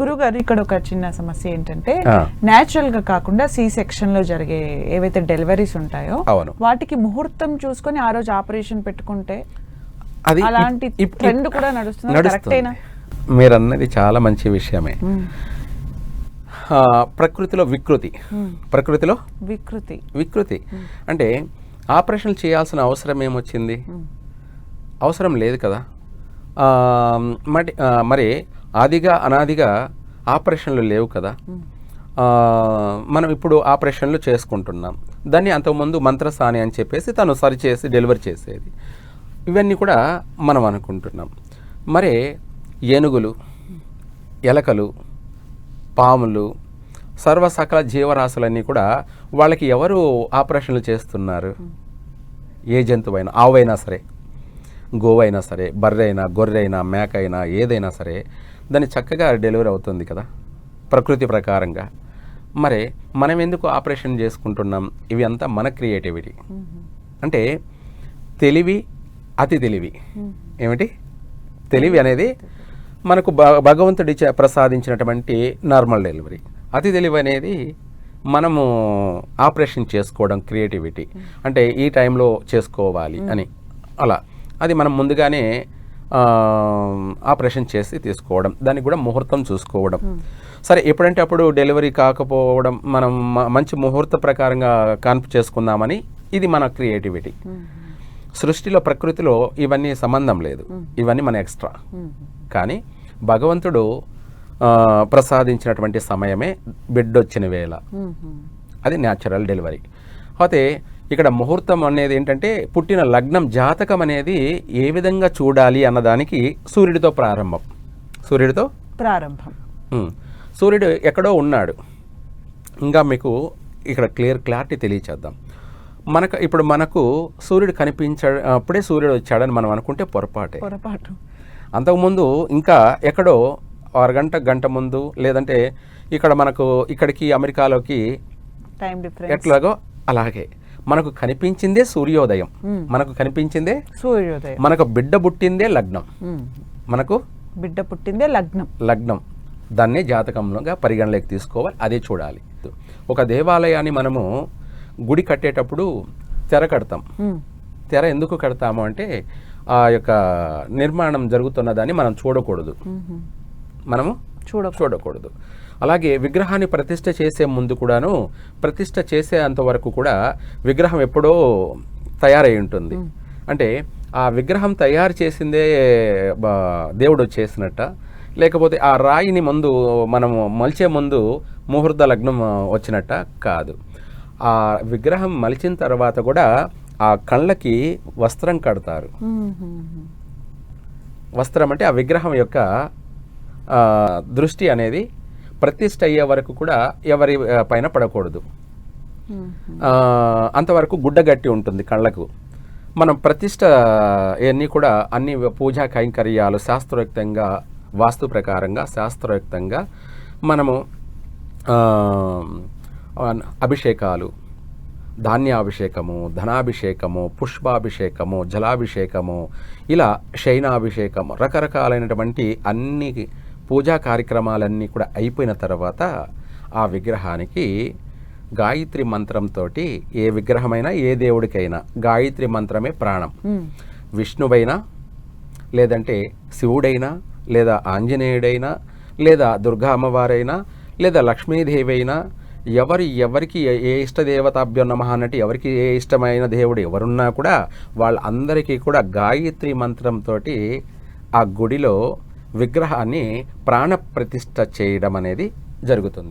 గురుగారు ఇక్కడ ఒక చిన్న సమస్య ఏంటంటే. నేచురల్గా కాకుండా సి సెక్షన్లో జరిగే ఏవైతే డెలివరీస్ ఉంటాయో. వాటికి ముహూర్తం చూసుకొని ఆ రోజు ఆపరేషన్ పెట్టుకుంటే అది అలాంటి ట్రెండ్ కూడా నడుస్తుంది. కరెక్టేనా? మీరు అన్నది చాలా మంచి విషయమే. ప్రకృతిలో వికృతి. ప్రకృతిలో వికృతి. వికృతి. అంటే ఆపరేషన్ చేయాల్సిన అవసరం ఏమొచ్చింది? అవసరం లేదు కదా. మరి మరి ఆదిగా అనాదిగా ఆపరేషన్లు లేవు కదా. మనం ఇప్పుడు ఆపరేషన్లు చేసుకుంటున్నాం. దాన్ని అంతకుముందు మంత్రసాని అని చెప్పేసి తను సరిచేసి డెలివరీ చేసేది. ఇవన్నీ కూడా మనం అనుకుంటున్నాం. మరి ఏనుగులు ఎలకలు పాములు సర్వ సకల జీవరాశులన్నీ కూడా వాళ్ళకి ఎవరు ఆపరేషన్లు చేస్తున్నారు? ఏ జంతువైనా ఆవైనా సరే గోవైనా సరే బర్రె అయినా గొర్రె అయినా మేక అయినా ఏదైనా సరే దాన్ని చక్కగా డెలివరీ అవుతుంది కదా ప్రకృతి ప్రకారంగా. మరి మనం ఎందుకు ఆపరేషన్ చేసుకుంటున్నాం? ఇవి అంతా మన క్రియేటివిటీ. అంటే తెలివి అతి తెలివి. ఏమిటి? తెలివి అనేది మనకు భగవంతుడి ప్రసాదించినటువంటి నార్మల్ డెలివరీ. అతి తెలివి అనేది మనము ఆపరేషన్ చేసుకోవడం క్రియేటివిటీ. అంటే ఈ టైంలో చేసుకోవాలి అని. అలా. అది మనం ముందుగానే ఆపరేషన్ చేసి తీసుకోవడం దానికి కూడా ముహూర్తం చూసుకోవడం. సరే ఎప్పుడంటే అప్పుడు డెలివరీ కాకపోవడం మనం మంచి ముహూర్త ప్రకారంగా కాన్పు చేసుకుందామని ఇది మన క్రియేటివిటీ. సృష్టిలో ప్రకృతిలో ఇవన్నీ సంబంధం లేదు. ఇవన్నీ మన ఎక్స్ట్రా. కానీ భగవంతుడు ప్రసాదించినటువంటి సమయమే బిడ్డ వచ్చిన వేళ అది న్యాచురల్ డెలివరీ. అయితే ఇక్కడ ముహూర్తం అనేది ఏంటంటే పుట్టిన లగ్నం జాతకం అనేది ఏ విధంగా చూడాలి అన్నదానికి సూర్యుడితో ప్రారంభం. సూర్యుడితో ప్రారంభం. సూర్యుడు ఎక్కడో ఉన్నాడు. ఇంకా మీకు ఇక్కడ క్లియర్ క్లారిటీ తెలియచేద్దాం. మనకు ఇప్పుడు మనకు సూర్యుడు కనిపించ అప్పుడే సూర్యుడు వచ్చాడని మనం అనుకుంటే పొరపాటే. పొరపాటు. అంతకుముందు ఇంకా ఎక్కడో అరగంట గంట ముందు లేదంటే ఇక్కడ మనకు ఇక్కడికి అమెరికాలోకి ఎట్లాగో అలాగే. మనకు కనిపించిందే సూర్యోదయం. మనకు కనిపించిందే సూర్యోదయం. మనకు బిడ్డ పుట్టిందే లగ్నం. మనకు బిడ్డ పుట్టిందే లగ్నం. లగ్నం. దాన్నే జాతకంలోగా పరిగణలోకి తీసుకోవాలి. అదే చూడాలి. ఒక దేవాలయాన్ని మనము గుడి కట్టేటప్పుడు తెర కడతాం. తెర ఎందుకు కడతాము అంటే ఆ యొక్క నిర్మాణం జరుగుతున్న దాన్ని మనం చూడకూడదు. మనము చూడ చూడకూడదు. అలాగే విగ్రహాన్ని ప్రతిష్ట చేసే ముందు కూడాను ప్రతిష్ట చేసే అంతవరకు కూడా విగ్రహం ఎప్పుడో తయారై ఉంటుంది. అంటే ఆ విగ్రహం తయారు చేసిందే దేవుడు చేసినట్ట. లేకపోతే ఆ రాయిని ముందు మనము మలిచే ముందు ముహూర్త లగ్నం వచ్చినట్ట కాదు. ఆ విగ్రహం మలిచిన తర్వాత కూడా ఆ కళ్ళకి వస్త్రం కడతారు. వస్త్రం అంటే ఆ విగ్రహం యొక్క దృష్టి అనేది ప్రతిష్ట అయ్యే వరకు కూడా ఎవరి పైన పడకూడదు. అంతవరకు గుడ్డ గట్టి ఉంటుంది కళ్ళకు. మనం ప్రతిష్ట ఇవన్నీ కూడా అన్ని పూజా కైంకర్యాలు శాస్త్రోక్తంగా వాస్తు ప్రకారంగా శాస్త్రోక్తంగా మనము అభిషేకాలు. ధాన్యాభిషేకము ధనాభిషేకము పుష్పాభిషేకము జలాభిషేకము ఇలా శయనాభిషేకము రకరకాలైనటువంటి అన్ని పూజా కార్యక్రమాలన్నీ కూడా అయిపోయిన తర్వాత ఆ విగ్రహానికి గాయత్రి మంత్రంతో ఏ విగ్రహమైనా ఏ దేవుడికైనా గాయత్రి మంత్రమే ప్రాణం. విష్ణువైనా లేదంటే శివుడైనా లేదా ఆంజనేయుడైనా లేదా దుర్గా అమ్మవారైనా లేదా లక్ష్మీదేవి అయినా ఎవరి ఎవరికి ఏ- ఏ ఇష్టదేవతాభ్యో నమ అన్నట్టు ఎవరికి ఏ ఇష్టమైన దేవుడు ఎవరున్నా కూడా వాళ్ళందరికీ కూడా గాయత్రి మంత్రంతో ఆ గుడిలో విగ్రహాన్ని ప్రాణప్రతిష్ఠ చేయడం అనేది జరుగుతుంది.